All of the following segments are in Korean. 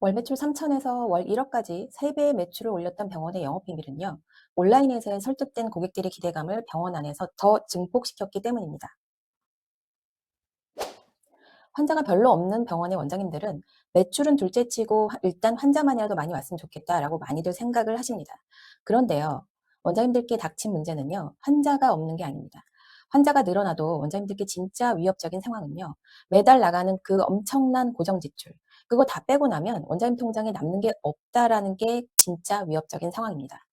월 매출 3천에서 월 1억까지 3배의 매출을 올렸던 병원의 영업 비밀은요. 온라인에서의 설득된 고객들의 기대감을 병원 안에서 더 증폭시켰기 때문입니다. 환자가 별로 없는 병원의 원장님들은 매출은 둘째치고 하- 일단 환자만이라도 많이 왔으면 좋겠다라고 많이들 생각을 하십니다. 그런데요. 원장님들께 닥친 문제는요. 환자가 없는 게 아닙니다. 환자가 늘어나도 원장님들께 진짜 위협적인 상황은요. 매달 나가는 그 엄청난 고정 지출. 그거 다 빼고 나면 원장님 통장에 남는 게 없다라는 게 진짜 위협적인 상황입니다.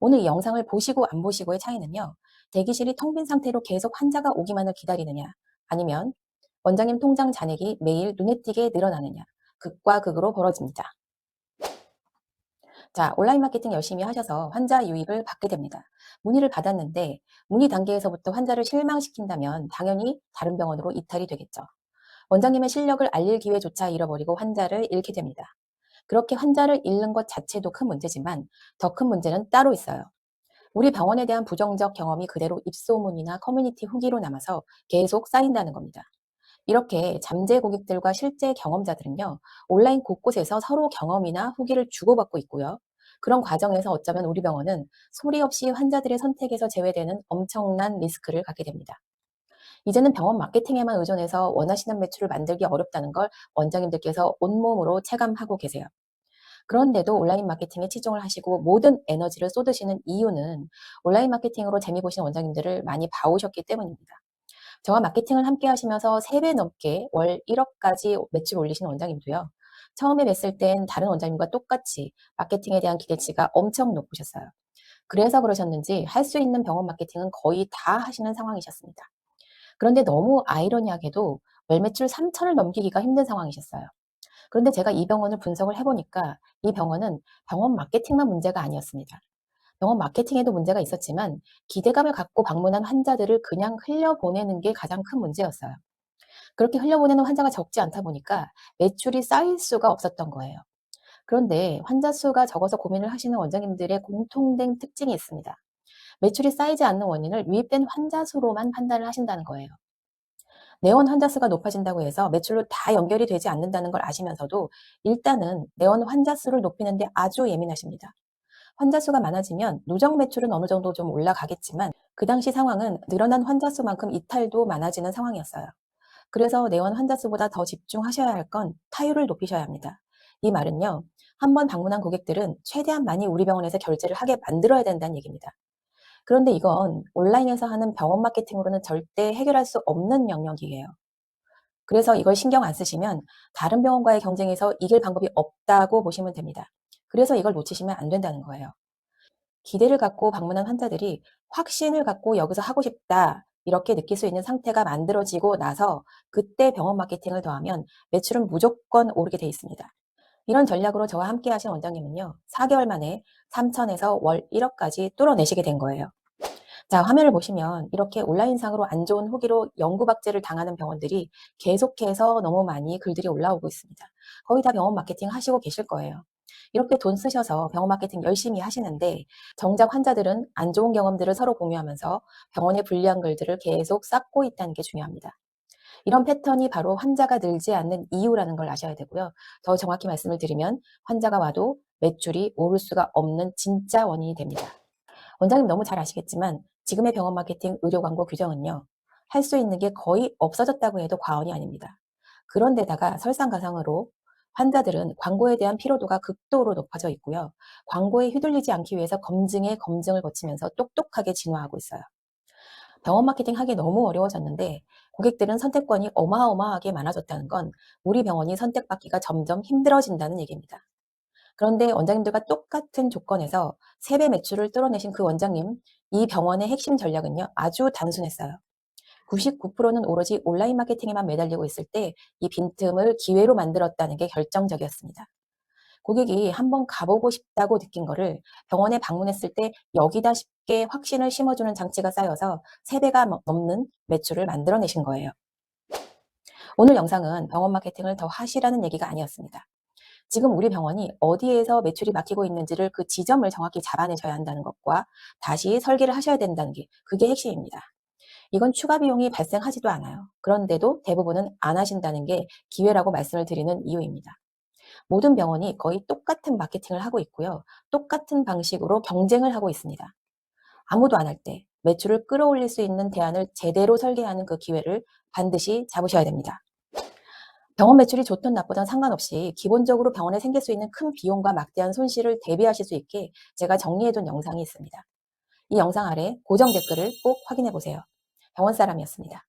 오늘 이 영상을 보시고 안 보시고의 차이는요. 대기실이 텅 빈 상태로 계속 환자가 오기만을 기다리느냐 아니면 원장님 통장 잔액이 매일 눈에 띄게 늘어나느냐 극과 극으로 벌어집니다. 자, 온라인 마케팅 열심히 하셔서 환자 유입을 받게 됩니다. 문의를 받았는데 문의 단계에서부터 환자를 실망시킨다면 당연히 다른 병원으로 이탈이 되겠죠. 원장님의 실력을 알릴 기회조차 잃어버리고 환자를 잃게 됩니다. 그렇게 환자를 잃는 것 자체도 큰 문제지만 더 큰 문제는 따로 있어요. 우리 병원에 대한 부정적 경험이 그대로 입소문이나 커뮤니티 후기로 남아서 계속 쌓인다는 겁니다. 이렇게 잠재 고객들과 실제 경험자들은요, 온라인 곳곳에서 서로 경험이나 후기를 주고받고 있고요. 그런 과정에서 어쩌면 우리 병원은 소리 없이 환자들의 선택에서 제외되는 엄청난 리스크를 갖게 됩니다. 이제는 병원 마케팅에만 의존해서 원하시는 매출을 만들기 어렵다는 걸 원장님들께서 온몸으로 체감하고 계세요. 그런데도 온라인 마케팅에 치중을 하시고 모든 에너지를 쏟으시는 이유는 온라인 마케팅으로 재미 보시는 원장님들을 많이 봐오셨기 때문입니다. 저와 마케팅을 함께 하시면서 3배 넘게 월 1억까지 매출 올리시는 원장님도요. 처음에 뵀을 땐 다른 원장님과 똑같이 마케팅에 대한 기대치가 엄청 높으셨어요. 그래서 그러셨는지 할 수 있는 병원 마케팅은 거의 다 하시는 상황이셨습니다. 그런데 너무 아이러니하게도 월 매출 3천을 넘기기가 힘든 상황이셨어요. 그런데 제가 이 병원을 분석을 해보니까 이 병원은 병원 마케팅만 문제가 아니었습니다. 병원 마케팅에도 문제가 있었지만 기대감을 갖고 방문한 환자들을 그냥 흘려보내는 게 가장 큰 문제였어요. 그렇게 흘려보내는 환자가 적지 않다 보니까 매출이 쌓일 수가 없었던 거예요. 그런데 환자 수가 적어서 고민을 하시는 원장님들의 공통된 특징이 있습니다. 매출이 쌓이지 않는 원인을 유입된 환자 수로만 판단을 하신다는 거예요. 내원 환자 수가 높아진다고 해서 매출로 다 연결이 되지 않는다는 걸 아시면서도 일단은 내원 환자 수를 높이는데 아주 예민하십니다. 환자 수가 많아지면 누적 매출은 어느 정도 좀 올라가겠지만 그 당시 상황은 늘어난 환자 수만큼 이탈도 많아지는 상황이었어요. 그래서 내원 환자 수보다 더 집중하셔야 할 건 타율을 높이셔야 합니다. 이 말은요. 한 번 방문한 고객들은 최대한 많이 우리 병원에서 결제를 하게 만들어야 된다는 얘기입니다. 그런데 이건 온라인에서 하는 병원 마케팅으로는 절대 해결할 수 없는 영역이에요. 그래서 이걸 신경 안 쓰시면 다른 병원과의 경쟁에서 이길 방법이 없다고 보시면 됩니다. 그래서 이걸 놓치시면 안 된다는 거예요. 기대를 갖고 방문한 환자들이 확신을 갖고 여기서 하고 싶다. 이렇게 느낄 수 있는 상태가 만들어지고 나서 그때 병원 마케팅을 더하면 매출은 무조건 오르게 돼 있습니다. 이런 전략으로 저와 함께 하신 원장님은요, 4개월 만에 3천에서 월 1억까지 뚫어내시게 된 거예요. 자, 화면을 보시면 이렇게 온라인상으로 안 좋은 후기로 연구박제를 당하는 병원들이 계속해서 너무 많이 글들이 올라오고 있습니다. 거의 다 병원 마케팅 하시고 계실 거예요. 이렇게 돈 쓰셔서 병원 마케팅 열심히 하시는데 정작 환자들은 안 좋은 경험들을 서로 공유하면서 병원의 불리한 글들을 계속 쌓고 있다는 게 중요합니다. 이런 패턴이 바로 환자가 늘지 않는 이유라는 걸 아셔야 되고요. 더 정확히 말씀을 드리면 환자가 와도 매출이 오를 수가 없는 진짜 원인이 됩니다. 원장님 너무 잘 아시겠지만 지금의 병원 마케팅 의료 광고 규정은요. 할 수 있는 게 거의 없어졌다고 해도 과언이 아닙니다. 그런데다가 설상가상으로 환자들은 광고에 대한 피로도가 극도로 높아져 있고요. 광고에 휘둘리지 않기 위해서 검증에 검증을 거치면서 똑똑하게 진화하고 있어요. 병원 마케팅 하기 너무 어려워졌는데 고객들은 선택권이 어마어마하게 많아졌다는 건 우리 병원이 선택받기가 점점 힘들어진다는 얘기입니다. 그런데 원장님들과 똑같은 조건에서 3배 매출을 뚫어내신 그 원장님, 이 병원의 핵심 전략은요, 아주 단순했어요. 99%는 오로지 온라인 마케팅에만 매달리고 있을 때 이 빈틈을 기회로 만들었다는 게 결정적이었습니다. 고객이 한번 가보고 싶다고 느낀 거를 병원에 방문했을 때 여기다 쉽게 확신을 심어주는 장치가 쌓여서 3배가 넘는 매출을 만들어내신 거예요. 오늘 영상은 병원 마케팅을 더 하시라는 얘기가 아니었습니다. 지금 우리 병원이 어디에서 매출이 막히고 있는지를 그 지점을 정확히 잡아내셔야 한다는 것과 다시 설계를 하셔야 된다는 게 그게 핵심입니다. 이건 추가 비용이 발생하지도 않아요. 그런데도 대부분은 안 하신다는 게 기회라고 말씀을 드리는 이유입니다. 모든 병원이 거의 똑같은 마케팅을 하고 있고요. 똑같은 방식으로 경쟁을 하고 있습니다. 아무도 안 할 때 매출을 끌어올릴 수 있는 대안을 제대로 설계하는 그 기회를 반드시 잡으셔야 됩니다. 병원 매출이 좋든 나쁘든 상관없이 기본적으로 병원에 생길 수 있는 큰 비용과 막대한 손실을 대비하실 수 있게 제가 정리해둔 영상이 있습니다. 이 영상 아래 고정 댓글을 꼭 확인해 보세요. 병원 사람이었습니다.